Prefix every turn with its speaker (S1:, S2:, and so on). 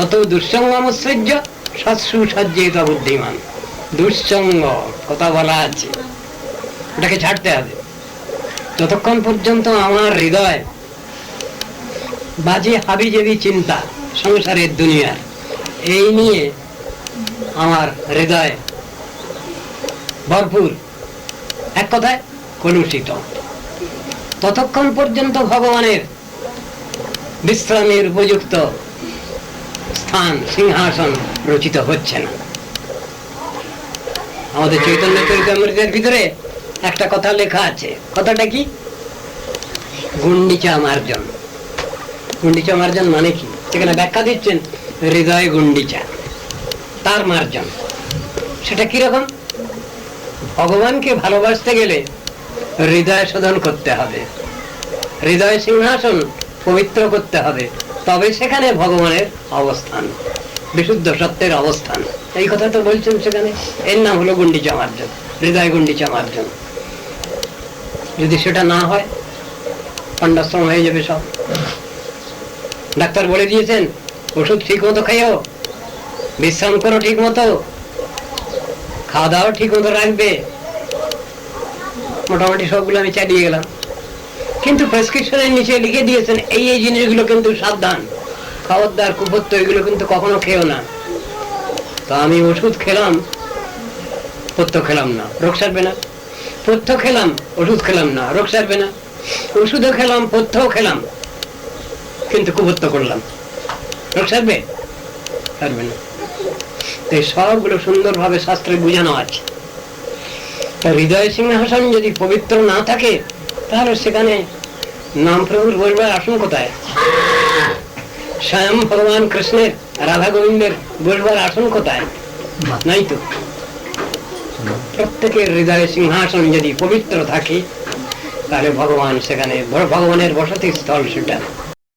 S1: তত দুঃসঙ্গমশ্চর্য সৎসু সজ্জিত বুদ্ধিমান। দুঃসঙ্গ, কথা বলা আছে। ওটাকে ছাড়তে হবে। ততক্ষণ পর্যন্ত আমার হৃদয় বাজে হাবি জেবি চিন্তা সংসারের দুনিয়ার, এই নিয়ে আমার হৃদয় ভরপুর। এক কথায়, কলুষিত। ততক্ষণ পর্যন্ত ভগবানের বিশ্রামের উপযুক্ত স্থান সিংহাসন রচিত হচ্ছে না। আমাদের চৈতন্য চরিতামৃতের ভিতরে একটা কথা লেখা আছে। কথাটা কি? গুন্ডিচা মার্জন। গুন্ডিচা মার্জন মানে কি? সেখানে ব্যাখ্যা দিচ্ছেন হৃদয় গুন্ডিচা তার মার্জন। সেটা কীরকম? ভগবানকে ভালোবাসতে গেলে হৃদয় শোধন করতে হবে। হৃদয় সিংহাসন পবিত্র করতে হবে। তবে সেখানে ভগবানের অবস্থান, বিশুদ্ধ সত্যের অবস্থান। এই কথা তো বলছেন সেখানে। এর নাম হলো গুন্ডিচা মার্জন হৃদয় গুন্ডিচা মার্জন যদি সেটা না হয়, পাণ্ডাশ্রম হয়ে যাবে সব। ডাক্তার বলে দিয়েছেন, ওষুধ ঠিক মতো খাইও, বিশ্রাম করো ঠিক মতো খাওয়া দাওয়া ঠিক মতো রাখবে। মোটামুটি সবগুলো আমি চালিয়ে গেলাম। কিন্তু প্রেসক্রিপশনের নিচে লিখে দিয়েছেন, এই এই জিনিসগুলো কিন্তু সাবধান। খাবার দাবার কুপত্য এগুলো কিন্তু কখনো খেও না। তো আমি ওষুধ খেলাম পথ্য খেলাম না। রোগ সারবে না। পথ্য খেলাম, ওষুধ খেলাম না। রোগ সারবে না। ওষুধও খেলাম পথ্যও খেলাম, কিন্তু কুপত্য করলাম। রোগ সারবে? সারবে না। তো এই সবগুলো সুন্দরভাবে শাস্ত্রে বোঝানো আছে। হৃদয় সিংহাসন যদি পবিত্র না থাকে তাহলে সেখানে নাম প্রভুর বসবার আসন কোথায়? স্বয়ং ভগবান কৃষ্ণের, রাধা গোবিন্দের বসবার আসন কোথায়? নাই তো। প্রত্যেকের হৃদয়ে সিংহাসন যদি পবিত্র থাকে, তাহলে ভগবান সেখানে, ভগবানের বসতি স্থল সেটা।